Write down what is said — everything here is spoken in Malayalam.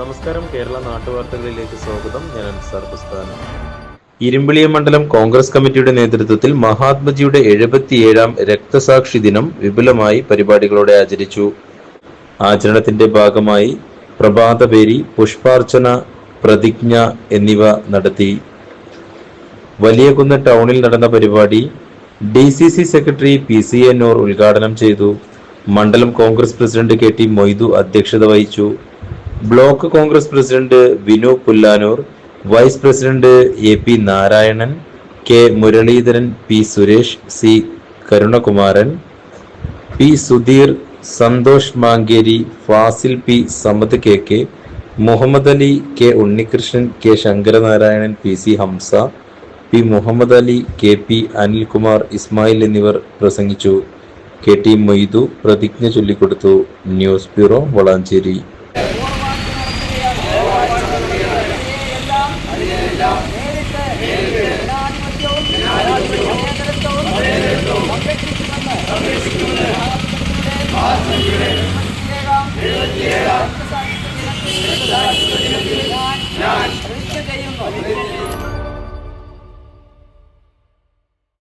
നമസ്കാരം കേരള നാട്ടുവാർത്തകളിലേക്ക് സ്വാഗതം. ഞാൻ അൻസാർ ബുസ്താൻ ഇരുമ്പിളിയ മണ്ഡലം കോൺഗ്രസ് കമ്മിറ്റിയുടെ നേതൃത്വത്തിൽ മഹാത്മജിയുടെ എഴുപത്തിയേഴാം രക്തസാക്ഷി ദിനം വിപുലമായി പരിപാടികളോടെ ആചരിച്ചു. ആചരണത്തിന്റെ ഭാഗമായി പ്രഭാതപേരി പുഷ്പാർച്ചന പ്രതിജ്ഞ എന്നിവ നടത്തി. വലിയകുന്ന് ടൗണിൽ നടന്ന പരിപാടി D C C secretary P C Ennur ഉദ്ഘാടനം ചെയ്തു. മണ്ഡലം Congress president K T Moidu അധ്യക്ഷത വഹിച്ചു. Block Congress president Vinu Pullanur vice president A P Narayanan K Muraleedharan P Suresh C Karunakumaran P Sudheer Santhosh Mankeri Fazil P Samad K K Muhammad Ali K Unnikrishnan K Sankaranarayanan P C Hamsa P Muhammad Ali K P Anilkumar Ismail എന്നിവർ പ്രസംഗിച്ചു. കെ ടി മൊയ്തു പ്രതിജ്ഞ ചൊല്ലിക്കൊടുത്തു. News bureau Valanchery. நான்